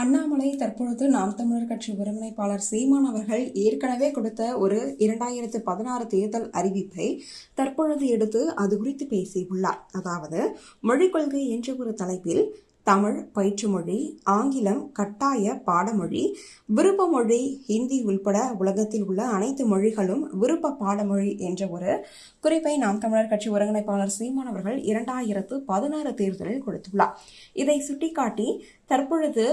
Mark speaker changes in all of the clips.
Speaker 1: அண்ணாமலை தற்பொழுது நாம் தமிழர் கட்சி ஒருங்கிணைப்பாளர் சீமான் அவர்கள் ஏற்கனவே கொடுத்த ஒரு இரண்டாயிரத்து பதினாறு தேர்தல் அறிவிப்பை தற்பொழுது எடுத்து அது குறித்து பேசியுள்ளார். அதாவது மொழிக் கொள்கை என்ற ஒரு தலைப்பில் தமிழ் பயிற்று மொழி ஆங்கிலம் கட்டாய பாடமொழி விருப்ப மொழி ஹிந்தி உள்பட உலகத்தில் உள்ள அனைத்து மொழிகளும் விருப்ப பாடமொழி என்ற ஒரு குறிப்பை நாம் தமிழர் கட்சி ஒருங்கிணைப்பாளர் சீமான் அவர்கள் இரண்டாயிரத்து பதினாறு தேர்தலில் கொடுத்துள்ளார். இதை சுட்டிக்காட்டி தற்பொழுது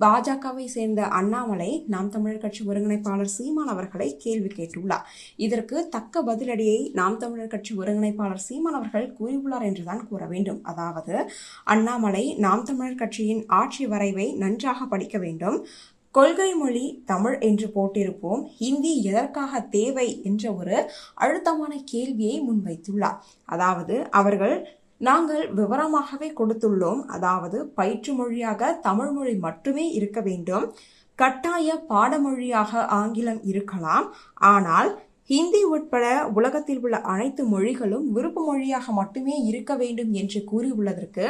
Speaker 1: பாஜகவை சேர்ந்த அண்ணாமலை நாம் தமிழர் கட்சி ஒருங்கிணைப்பாளர் சீமான் அவர்களை கேள்வி கேட்டுள்ளார். இதற்கு தக்க பதிலடியை நாம் தமிழர் கட்சி ஒருங்கிணைப்பாளர் சீமான் அவர்கள் கூறியுள்ளார் என்றுதான் கூற வேண்டும். அதாவது அண்ணாமலை நாம் தமிழர் கட்சியின் ஆட்சி வரைவை நன்றாக படிக்க வேண்டும். கொள்கை மொழி தமிழ் என்று போட்டிருப்போம். ஹிந்தி எதற்காக தேவை என்ற ஒரு அழுத்தமான கேள்வியை முன்வைத்துள்ளார். அதாவது அவர்கள் நாங்கள் விவரமாகவே கொடுத்துள்ளோம். அதாவது பயிற்று மொழியாக தமிழ் மொழி மட்டுமே இருக்க வேண்டும். கட்டாய பாடமொழியாக ஆங்கிலம் இருக்கலாம். ஆனால் ஹிந்தி உட்பட உலகத்தில் உள்ள அனைத்து மொழிகளும் விருப்ப மொழியாக மட்டுமே இருக்க வேண்டும் என்று கூறியுள்ளதற்கு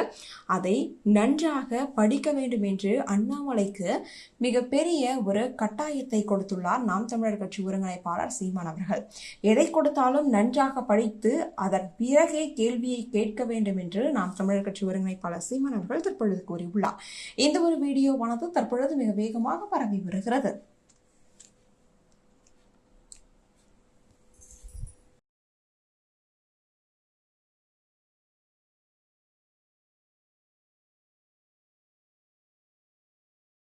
Speaker 1: அதை நன்றாக படிக்க வேண்டும் என்று அண்ணாமலைக்கு மிகப்பெரிய ஒரு கட்டாயத்தை கொடுத்துள்ளார் நாம் தமிழர் கட்சி ஒருங்கிணைப்பாளர் சீமான் அவர்கள். எதை கொடுத்தாலும் நன்றாக படித்து அதன் பிறகே கேள்வியை கேட்க வேண்டும் என்று நாம் தமிழர் கட்சி ஒருங்கிணைப்பாளர் சீமான் அவர்கள் தற்பொழுது கூறியுள்ளார். இந்த ஒரு வீடியோவானது தற்பொழுது மிக வேகமாக பரவி வருகிறது.